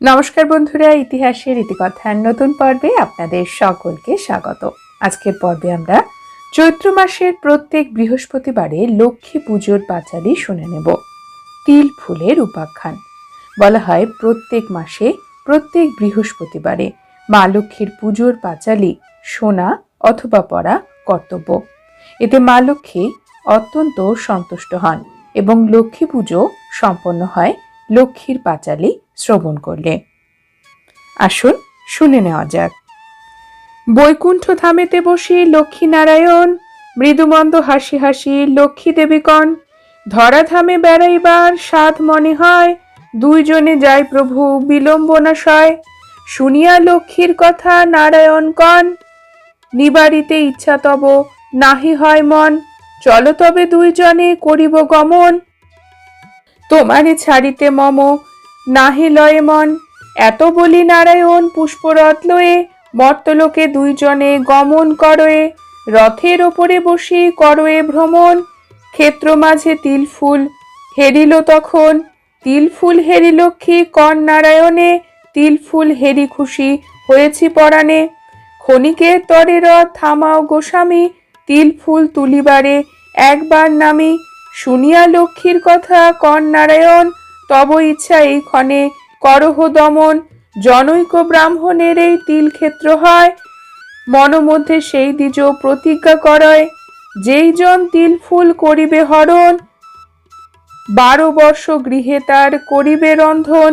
নমস্কার বন্ধুরা, ইতিহাসের ইতিকথার নতুন পর্বে আপনাদের সকলকে স্বাগত। আজকের পর্বে আমরা চৈত্র মাসের প্রত্যেক বৃহস্পতিবারে লক্ষ্মী পুজোর পাঁচালি শুনে নেব। তিল ফুলের উপাখ্যান। বলা হয় প্রত্যেক মাসে, প্রত্যেক বৃহস্পতিবারে মা লক্ষ্মীর পুজোর পাঁচালি শোনা অথবা পড়া কর্তব্য। এতে মা লক্ষ্মী অত্যন্ত সন্তুষ্ট হন এবং লক্ষ্মী পুজো সম্পন্ন হয় লক্ষ্মীর পাঁচালি শ্রবণ করলে। আসুন শুনে নেওয়া যাক। বৈকুণ্ঠ ধামেতে বসি লক্ষ্মীনারায়ণ, মৃদুমন্দ হাসি হাসি লক্ষ্মী দেবীকণ ধরাধামে বেড়াইবার সাধ মনে হয়, দুইজনে যায় প্রভু বিলম্বনাশয়, শুনিয়া লক্ষ্মীর কথা নারায়ণ কন নিবারিতে ইচ্ছা তব নাহি হয় মন, চলো তবে দুইজনে করিব গমন। তোমারে ছাড়িতে মম নাহি লয়ে মন। এত বলি নারায়ণ পুষ্পরথ লয়ে মর্তলোকে দুইজনে গমন করয়ে, রথের ওপরে বসি করয়ে ভ্রমণ। ক্ষেত্র মাঝে তিল ফুল হেরিল তখন, তিল ফুল হেরি লক্ষ্মী কর নারায়ণে, তিল ফুল হেরি খুশি হয়েছি পরাণে। ক্ষণিকে তরে রথ থামাও গোস্বামী, তিল ফুল তুলিবারে একবার নামি। শুনিয়া লক্ষ্মীর কথা কর নারায়ণ তব ইচ্ছা এই ক্ষণে করহ দমন। জনৈক ব্রাহ্মণের এই তিল ক্ষেত্র হয়। মনোমধ্যে সেই দ্বিজ প্রতিজ্ঞা করয়, যেই জন তিল ফুল করিবে হরণ, বারো বর্ষ গৃহে তার করিবে রন্ধন।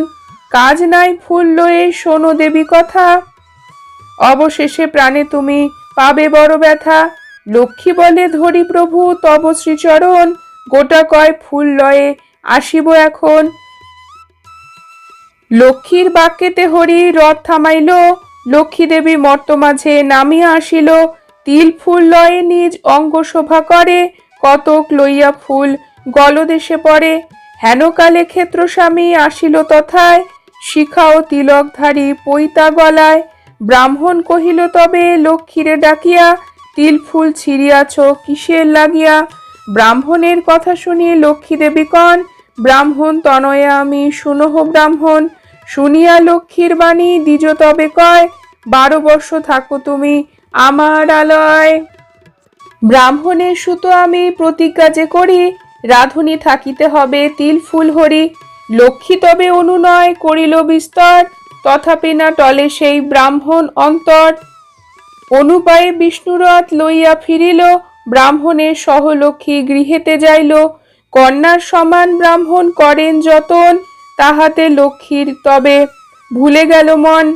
কাজ নাই ফুল লয়ে, শোনো দেবী কথা। অবশেষে প্রাণে তুমি পাবে বড় ব্যথা। লক্ষ্মী বলে, ধরি প্রভু, তব শ্রীচরণ। গোটা কয় ফুল লয়ে আসিব এখন। লক্ষ্মীর বাক্যেতে হরি রথ থামাইল লক্ষ্মী দেবী মর্ত মাঝে নামিয়া আসিল। তিল ফুল লয়ে নিজ অঙ্গ শোভা করে, কতক লইয়া ফুল গলদেশে পড়ে। হেনকালে ক্ষেত্রস্বামী আসিল তথায় শিখা ও তিলকধারী পৈতা গলায়। ব্রাহ্মণ কহিল, তবে লক্ষ্মীরে ডাকিয়া তিল ফুল ছিঁড়িয়াছ কিসের লাগিয়া? ব্রাহ্মণের কথা শুনি লক্ষ্মী দেবী কন ব্রাহ্মণ তনয়া আমি শুনহ ব্রাহ্মণ। শুনিয়া লক্ষ্মীর বাণী দ্বিজ তবে কয়, বারো বর্ষ থাকো তুমি আমার আলয়। ব্রাহ্মণের সুতো আমি প্রতিজ্ঞা যে করি, রাধুনি থাকিতে হবে তিল ফুল হরি। লক্ষ্মী তবে অনুনয় করিল বিস্তর, তথাপি না টলে সেই ব্রাহ্মণ অন্তর। অনুপায়ে বিষ্ণুরথ লইয়া ফিরিল, ব্রাহ্মণের সহলক্ষ্মী গৃহেতে যাইল। কন্যার সমান ব্রাহ্মণ করেন যতন তাহাতে লক্ষ্মীর, তবে ভুলে গেল মন।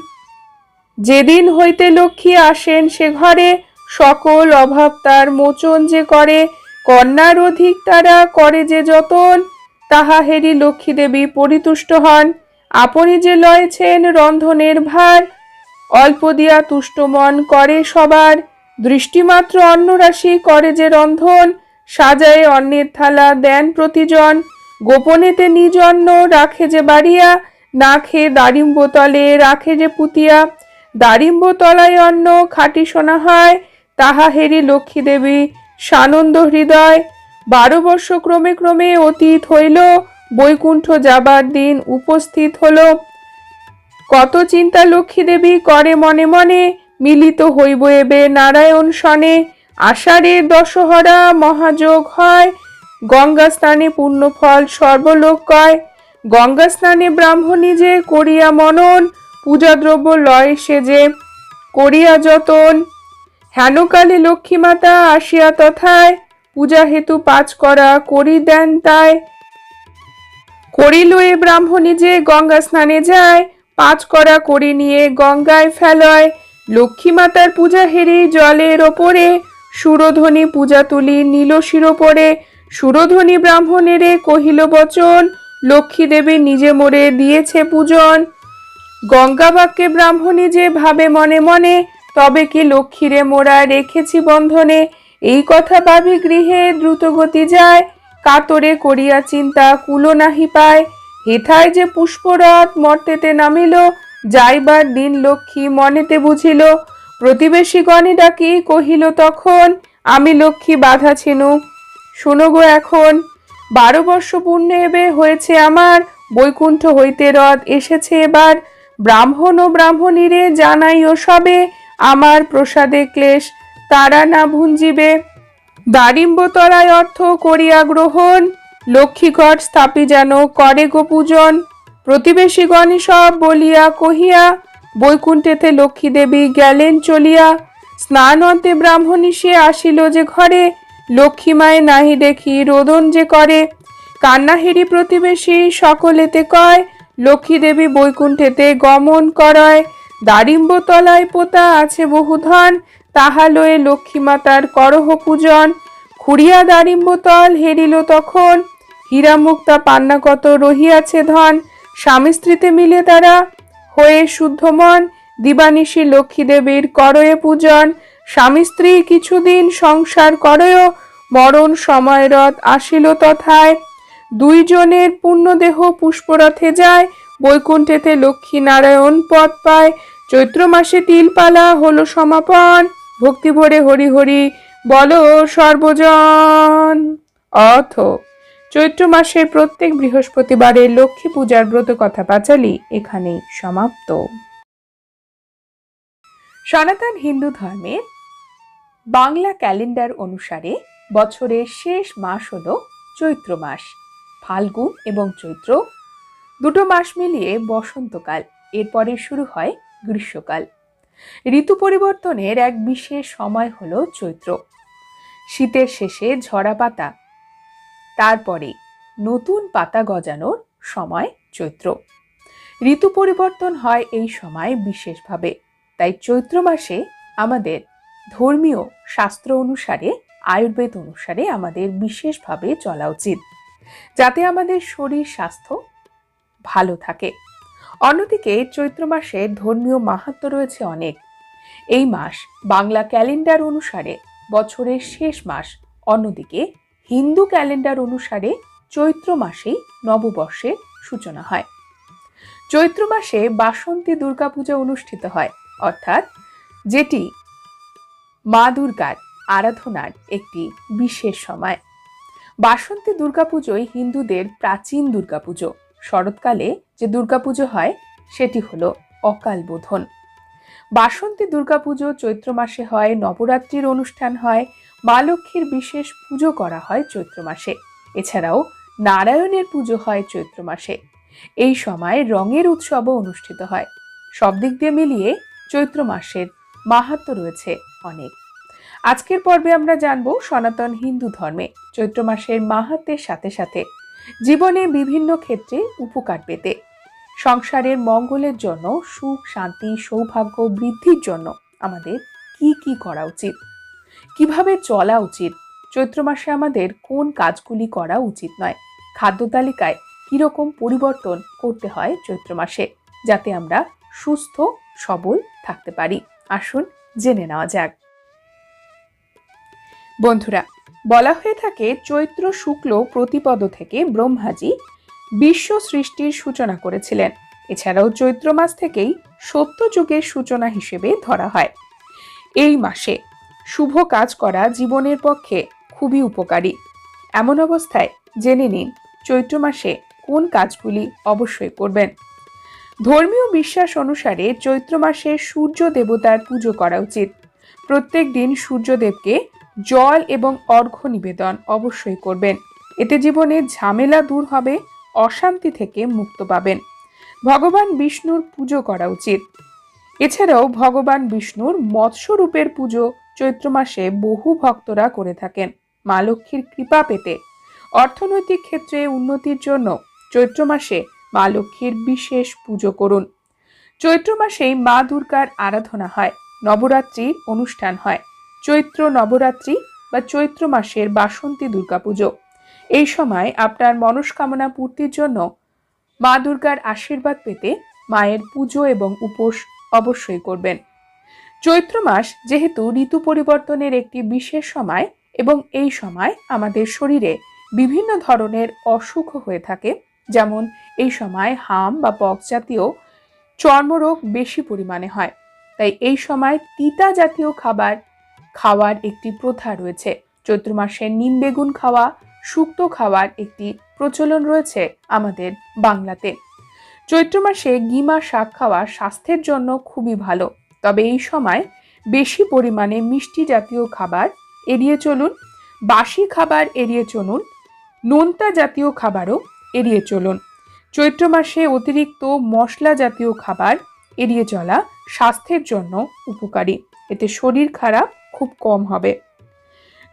যেদিন হইতে লক্ষ্মী আসেন সে ঘরে, সকল অভাব তার মোচন যে করে, কন্যার অধিক তারা করে যে যতন, তাহা হেরি লক্ষ্মী দেবী পরিতুষ্ট হন। আপনি যে লয়েছেন রন্ধনের ভার, অল্প দিয়া তুষ্ট মন করে সবার। দৃষ্টিমাত্র অন্নরাশি করে যে রন্ধন, সাজায়ে অন্নের থালা দেন প্রতিজন। গোপনেতে নিজ অন্ন রাখে যে বাড়িয়া, না খেয়ে দারিম্ব তলে রাখে যে পুতিয়া। দারিম্ব তলায় অন্ন খাঁটি শোনা হয়, তাহা হেরি লক্ষ্মী দেবী সানন্দ হৃদয়। বারো বর্ষ ক্রমে ক্রমে অতীত হইল, বৈকুণ্ঠ যাবার দিন উপস্থিত হলো। কত চিন্তা লক্ষ্মী দেবী করে মনে মনে, মিলিত হইব এবে নারায়ণ সনে। আষাঢ়ের দশহরা মহাযোগ হয় গঙ্গা স্নানে পুণ্যফল সর্বলোক কয় গঙ্গা স্নানে ব্রাহ্মণী যে করিয়া মনন পূজাদ্রব্য লয় সেজে করিয়া যতন। হেনকালে লক্ষ্মী মাতা আসিয়া তথায়, পূজা হেতু পাঁচ করা করি দেন তাই। করিল এ ব্রাহ্মণী যে গঙ্গা স্নানে যায়, পাঁচ করা করি নিয়ে গঙ্গায় ফেলয়। লক্ষ্মী মাতার পূজা হেরে জলের ওপরে, সুরধ্বনি পূজা তুলি নীল শিরোপরে। সুরধ্বনি ব্রাহ্মণেরে কহিল, বচন লক্ষ্মী দেবী নিজে মোরে দিয়েছে পূজন। গঙ্গা বাক্যে ব্রাহ্মণী যে ভাবে মনে মনে, তবে কি লক্ষ্মীরে মোরা রেখেছি বন্ধনে? এই কথা ভাবি গৃহে দ্রুত গতি যায়, কাতরে করিয়া চিন্তা কুলো নাহি পায়। হেথায় যে পুষ্পরথ মর্তেতে নামিল, যাইবার দিন লক্ষ্মী মনেতে বুঝিল। প্রতিবেশী গণে ডাকি কহিল, তখন আমি লক্ষ্মী বাধা ছিনু শুনো গো এখন। বারো বর্ষ পূর্ণ এবে হয়েছে আমার, বৈকুণ্ঠ হইতে রথ এসেছে এবার। ব্রাহ্মণ ও ব্রাহ্মণীরে জানাইও সবে আমার প্রসাদে ক্লেশ, তারা না ভুঞ্জিবে। দারিম্ব তলায় অর্থ করিয়া গ্রহণ লক্ষ্মীঘট স্থাপি যেন করে গো পূজন। প্রতিবেশীগণ সব বলিয়া কহিয়া, বৈকুণ্ঠেতে লক্ষ্মী দেবী গেলেন চলিয়া। স্নান অন্তে ব্রাহ্মণী সে আসিল যে ঘরে লক্ষ্মী মায়ে নাহি দেখি রোদন যে করে, কান্নাহেরি প্রতিবেশী সকলেতে কয় লক্ষ্মী দেবী বৈকুণ্ঠেতে গমন করয় দারিম্ব তলায় পোতা আছে বহু ধন, তাহা লয়ে লক্ষ্মী মাতার করহ পূজন। খুড়িয়া দারিম্ব তল হেরিল তখন হীরা মুক্তা পান্নাগত রহিয়াছে ধন, স্বামী স্ত্রীতে মিলে তারা হয়ে শুদ্ধ মন, দিবানিশী লক্ষ্মী দেবীর করয়ে পূজন। স্বামী স্ত্রী কিছুদিন সংসার করেও মরণ সময়রথ আসিল তথায়। দুইজনের পূর্ণদেহ পুষ্পরথে যায়। বৈকুণ্ঠেতে লক্ষ্মী নারায়ণ পদ পায়। চৈত্র মাসে তিলপালা হলো সমাপন। ভক্তি ভরে হরি হরি বলো সর্বজন। অথ চৈত্র মাসের প্রত্যেক বৃহস্পতিবারে লক্ষ্মী পূজার ব্রত কথা পাঁচালি এখানেই সমাপ্ত। সনাতন হিন্দু ধর্মের বাংলা ক্যালেন্ডার অনুসারে বছরের শেষ মাস হল চৈত্র মাস। ফাল্গুন এবং চৈত্র দুটো মাস মিলিয়ে বসন্তকাল, এরপরে শুরু হয় গ্রীষ্মকাল। ঋতু পরিবর্তনের এক বিশেষ সময় হল চৈত্র। শীতের শেষে ঝরা পাতা, তারপরে নতুন পাতা গজানোর সময় চৈত্র। ঋতু পরিবর্তন হয় এই সময় বিশেষভাবে, তাই চৈত্র মাসে আমাদের ধর্মীয় শাস্ত্র অনুসারে, আয়ুর্বেদ অনুসারে আমাদের বিশেষভাবে চলা উচিত। যাতে আমাদের শরীর স্বাস্থ্য ভালো থাকে। অন্যদিকে চৈত্র মাসে ধর্মীয় মাহাত্ম রয়েছে অনেক। এই মাস বাংলা ক্যালেন্ডার অনুসারে বছরের শেষ মাস। অন্যদিকে হিন্দু ক্যালেন্ডার অনুসারে চৈত্র মাসেই নববর্ষের সূচনা হয়। চৈত্র মাসে বাসন্তী দুর্গাপূজা অনুষ্ঠিত হয়। অর্থাৎ যেটি মা দুর্গার আরাধনার একটি বিশেষ সময়। বাসন্তী দুর্গাপুজোই হিন্দুদের প্রাচীন দুর্গাপুজো। শরৎকালে যে দুর্গাপুজো হয়, সেটি হলো অকাল বোধন। বাসন্তী দুর্গাপুজো চৈত্র মাসে হয়, নবরাত্রির অনুষ্ঠান হয়, মা লক্ষ্মীর বিশেষ পুজো করা হয় চৈত্র মাসে। এছাড়াও নারায়ণের পুজো হয় চৈত্র মাসে। এই সময় রঙের উৎসবও অনুষ্ঠিত হয়। সব দিক দিয়ে মিলিয়ে চৈত্র মাসের মাহাত্ম রয়েছে। অনেক। আজকের পর্বে আমরা জানব সনাতন হিন্দু ধর্মে চৈত্র মাসের মাহাত্মের সাথে সাথে জীবনে বিভিন্ন ক্ষেত্রে উপকার পেতে, সংসারের মঙ্গলের জন্য, সুখ, শান্তি, সৌভাগ্য বৃদ্ধির জন্য আমাদের কি কি করা উচিত? কীভাবে চলা উচিত? চৈত্র মাসে আমাদের কোন কাজগুলি করা উচিত নয়? খাদ্য তালিকায় কীরকম পরিবর্তন করতে হয় চৈত্র মাসে, যাতে আমরা সুস্থ, সবল থাকতে পারি? আসুন জেনে নেওয়া যাক। বন্ধুরা, বলা হয়ে থাকে চৈত্র শুক্ল প্রতিপদ থেকে ব্রহ্মাজি বিশ্ব সৃষ্টির সূচনা করেছিলেন। এছাড়াও চৈত্র মাস থেকেই সত্য যুগের সূচনা হিসেবে ধরা হয়। এই মাসে শুভ কাজ করা জীবনের পক্ষে খুবই উপকারী। এমন অবস্থায় জেনে নিন চৈত্র মাসে কোন কাজগুলি অবশ্যই করবেন। ধর্মীয় বিশ্বাস অনুসারে চৈত্র মাসে সূর্য দেবতার পুজো করা উচিত। প্রত্যেক দিন সূর্যদেবকে জল এবং অর্ঘ্য নিবেদন অবশ্যই করবেন। এতে জীবনে ঝামেলা দূর হবে, অশান্তি থেকে মুক্ত পাবেন। ভগবান বিষ্ণুর পুজো করা উচিত। এছাড়াও ভগবান বিষ্ণুর মৎস্যরূপের পুজো চৈত্র মাসে বহু ভক্তরা করে থাকেন। মা লক্ষ্মীর কৃপা পেতে। অর্থনৈতিক ক্ষেত্রে উন্নতির জন্য চৈত্র মাসে মা লক্ষ্মীর বিশেষ পুজো করুন। চৈত্র মাসেই মা দুর্গার আরাধনা হয়, নবরাত্রির অনুষ্ঠান হয়। চৈত্র নবরাত্রি বা চৈত্র মাসের বাসন্তী দুর্গাপুজো এই সময় আপনার মনস্কামনা পূর্তির জন্য মা দুর্গার আশীর্বাদ পেতে মায়ের পুজো এবং উপোস অবশ্যই করবেন। চৈত্র মাস যেহেতু ঋতু পরিবর্তনের একটি বিশেষ সময় এবং এই সময় আমাদের শরীরে বিভিন্ন ধরনের অসুখ হয়ে থাকে যেমন এই সময় হাম বা পক্স জাতীয় চর্মরোগ বেশি পরিমাণে হয়। তাই এই সময় তিতা জাতীয় খাবার খাওয়ার একটি প্রথা রয়েছে। চৈত্র মাসে নিম বেগুন খাওয়া, শুক্তো খাওয়ার একটি প্রচলন রয়েছে আমাদের বাংলাতে। চৈত্র মাসে গিমা শাক খাওয়া স্বাস্থ্যের জন্য খুবই ভালো। তবে এই সময় বেশি পরিমাণে মিষ্টি জাতীয় খাবার এড়িয়ে চলুন, বাসি খাবার এড়িয়ে চলুন, নোনতা জাতীয় খাবারও এড়িয়ে চলুন। চৈত্র মাসে অতিরিক্ত মশলা জাতীয় খাবার এড়িয়ে চলা স্বাস্থ্যের জন্য উপকারী। এতে শরীর খারাপ খুব কম হবে।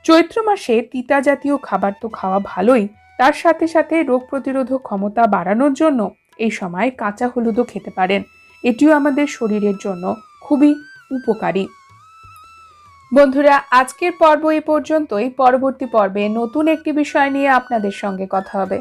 চৈত্র মাসে তিতা জাতীয় খাবার তো খাওয়া ভালোই। তার সাথে সাথে রোগ প্রতিরোধক ক্ষমতা বাড়ানোর জন্য এই সময় কাঁচা হলুদও খেতে পারেন। এটিও আমাদের শরীরের জন্য খুবই উপকারী। বন্ধুরা, আজকের পর্ব এই পর্যন্তই। পরবর্তী পর্বে নতুন একটি বিষয় নিয়ে আপনাদের সঙ্গে কথা হবে।